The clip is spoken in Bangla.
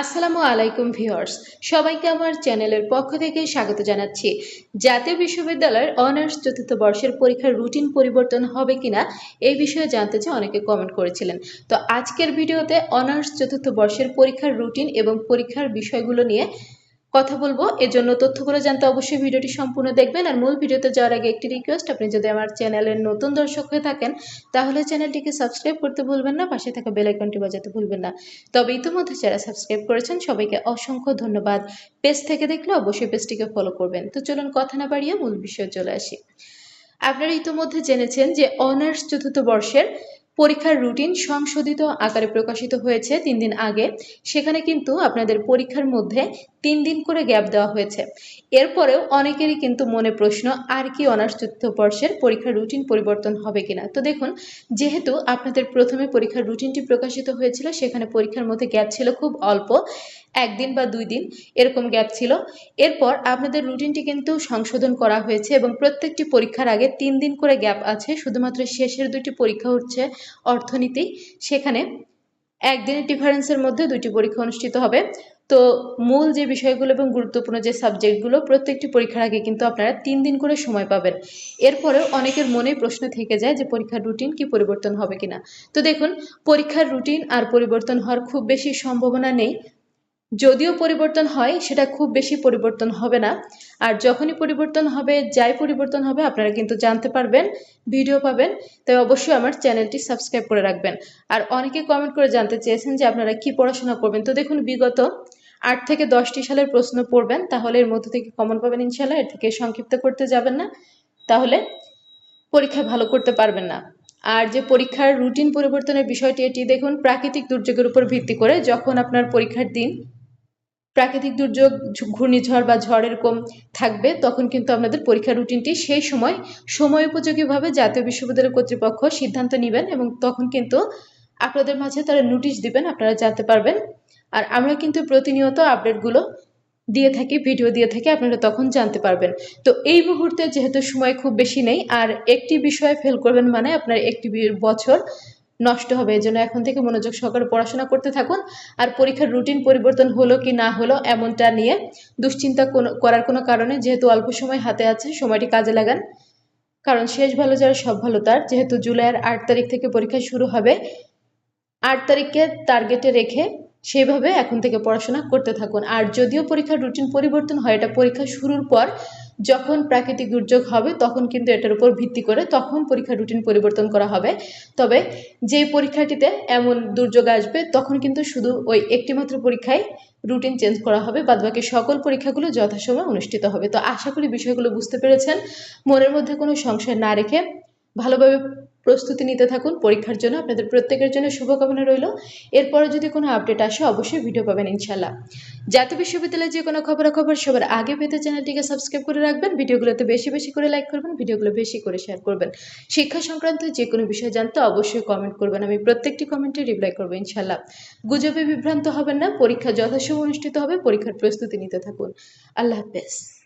আসসালামু আলাইকুম ভিউয়ার্স, সবাইকে আমার চ্যানেলের পক্ষ থেকে স্বাগত জানাচ্ছি। জাতীয় বিশ্ববিদ্যালয়ের অনার্স চতুর্থ বর্ষের পরীক্ষার রুটিন পরিবর্তন হবে কিনা, এই বিষয়ে জানতে চেয়ে অনেকে কমেন্ট করেছিলেন। তো আজকের ভিডিওতে অনার্স চতুর্থ বর্ষের পরীক্ষার রুটিন এবং পরীক্ষার বিষয়গুলো নিয়ে কথা বলব। এজন্য তথ্যগুলো জানতে অবশ্যই ভিডিওটি সম্পূর্ণ দেখবেন। আর মূল ভিডিওতে যাওয়ার আগে একটি রিকোয়েস্ট আপনি যদি আমার চ্যানেলের নতুন দর্শক হয়ে থাকেন, তাহলে চ্যানেলটিকে সাবস্ক্রাইব করতে ভুলবেন না, পাশে থাকা বেল আইকনটি বাজাতে ভুলবেন না। তবে ইতিমধ্যে যারা সাবস্ক্রাইব করেছেন, সবাইকে অসংখ্য ধন্যবাদ। পেজ থেকে দেখলে অবশ্যই পেজটিকে ফলো করবেন। তো চলুন কথা না বাড়িয়ে মূল বিষয়ে চলে আসি। আপনারা ইতিমধ্যে জেনেছেন যে অনার্স চতুর্থ বর্ষের পরীক্ষার রুটিন সংশোধিত আকারে প্রকাশিত হয়েছে তিন দিন আগে। সেখানে কিন্তু আপনাদের পরীক্ষার মধ্যে তিন দিন করে গ্যাপ দেওয়া হয়েছে। এরপরেও অনেকেরই কিন্তু মনে প্রশ্ন, আর কি অনার্স চতুর্থ বর্ষের পরীক্ষার রুটিন পরিবর্তন হবে কিনা? তো দেখুন, যেহেতু আপনাদের প্রথমে পরীক্ষার রুটিনটি প্রকাশিত হয়েছিল, সেখানে পরীক্ষার মধ্যে গ্যাপ ছিল খুব অল্প, একদিন বা দুই দিন, এরকম গ্যাপ ছিল। এরপর আপনাদের রুটিনটি কিন্তু সংশোধন করা হয়েছে এবং প্রত্যেকটি পরীক্ষার আগে তিন দিন করে গ্যাপ আছে। শুধুমাত্র শেষের দুটি পরীক্ষা হচ্ছে অর্থনীতি, সেখানে একদিনের ডিফারেন্সের মধ্যে দুটি পরীক্ষা অনুষ্ঠিত হবে। তো মূল যে বিষয়গুলো এবং গুরুত্বপূর্ণ যে সাবজেক্টগুলো প্রত্যেকটি পরীক্ষার আগে কিন্তু আপনারা তিন দিন করে সময় পাবেন। এরপরেও অনেকের মনে প্রশ্ন থেকে যায় যে পরীক্ষার রুটিন কি পরিবর্তন হবে কিনা। তো দেখুন, পরীক্ষার রুটিন আর পরিবর্তন হওয়ার খুব বেশি সম্ভাবনা নেই। যদিও পরিবর্তন হয়, সেটা খুব বেশি পরিবর্তন হবে না। আর যখনই পরিবর্তন হবে, যাই পরিবর্তন হবে, আপনারা কিন্তু জানতে পারবেন, ভিডিও পাবেন। তাই অবশ্যই আমার চ্যানেলটি সাবস্ক্রাইব করে রাখবেন। আর অনেকে কমেন্ট করে জানতে চেয়েছেন যে আপনারা কি পড়াশোনা করবেন। তো দেখুন, বিগত আট থেকে দশটি সালের প্রশ্ন পড়বেন, তাহলে এর মধ্যে থেকে কমন পাবেন ইনশাল্লাহ এর থেকে সংক্ষিপ্ত করতে যাবেন না। তাহলে পরীক্ষা ভালো করতে পারবেন না। আর যে পরীক্ষার রুটিন পরিবর্তনের বিষয়টি, এটি দেখুন, প্রাকৃতিক দুর্যোগের উপর ভিত্তি করে যখন আপনার পরীক্ষার দিন প্রাকৃতিক দুর্যোগ ঘূর্ণিঝড় বা ঝড় এরকম থাকবে, তখন কিন্তু আপনাদের পরীক্ষার রুটিনটি সেই সময় সময় উপযোগীভাবে জাতীয় বিশ্ববিদ্যালয় কর্তৃপক্ষ সিদ্ধান্ত নেবেন এবং তখন কিন্তু আপনাদের মাঝে তারা নোটিশ দিবেন, আপনারা জানতে পারবেন। আর আমরা কিন্তু প্রতিনিয়ত আপডেটগুলো দিয়ে থাকি ভিডিও দিয়ে থাকি, আপনারা তখন জানতে পারবেন। তো এই মুহূর্তে যেহেতু সময় খুব বেশি নেই, আর একটি বিষয়ে ফেল করবেন মানে আপনার একটি বছর নষ্ট হবে। এজন্য এখন থেকে মনোযোগ সহকারে পড়াশোনা করতে থাকুন। আর পরীক্ষার রুটিন পরিবর্তন হলো কি না হলো এমনটা নিয়ে দুশ্চিন্তা করার কোনো কারণে যেহেতু অল্প সময় হাতে আছে, সময়টি কাজে লাগান। কারণ শেষ ভালো যার, সব ভালো তার। যেহেতু জুলাইয়ের আট তারিখ থেকে পরীক্ষা শুরু হবে, আট তারিখকে টার্গেটে রেখে সেভাবে এখন থেকে পড়াশোনা করতে থাকুন। আর যদিও পরীক্ষার রুটিন পরিবর্তন হয়, এটা পরীক্ষা শুরুর পর যখন প্রাকৃতিক দুর্যোগ হবে, তখন কিন্তু এটার উপর ভিত্তি করে তখন পরীক্ষার রুটিন পরিবর্তন করা হবে। তবে যে পরীক্ষাটিতে এমন দুর্যোগ আসবে, তখন কিন্তু শুধু ওই একটিমাত্র পরীক্ষায় রুটিন চেঞ্জ করা হবে, বাদবাকি সকল পরীক্ষাগুলো যথাসময়ে অনুষ্ঠিত হবে। তো আশা করি বিষয়গুলো বুঝতে পেরেছেন। মনের মধ্যে কোনো সংশয় না রেখে ভালোভাবে প্রস্তুতি নিতে থাকুন পরীক্ষার জন্য। আপনাদের প্রত্যেকের জন্য শুভকামনা রইল। এরপরে যদি কোনো আপডেট আসে, অবশ্যই ভিডিও পাবেন ইনশাল্লাহ জাতীয় বিশ্ববিদ্যালয়ে যে কোনো খবরাখবর সবার আগে পেতে চ্যানেলটিকে সাবস্ক্রাইব করে রাখবেন। ভিডিওগুলোতে বেশি বেশি করে লাইক করবেন, ভিডিওগুলো বেশি করে শেয়ার করবেন। শিক্ষা সংক্রান্ত যে কোনো বিষয় জানতে অবশ্যই কমেন্ট করবেন। আমি প্রত্যেকটি কমেন্টে রিপ্লাই করব ইনশাল্লাহ গুজবে বিভ্রান্ত হবেন না, পরীক্ষা যথাসময় অনুষ্ঠিত হবে, পরীক্ষার প্রস্তুতি নিতে থাকুন। আল্লাহ হাফেজ।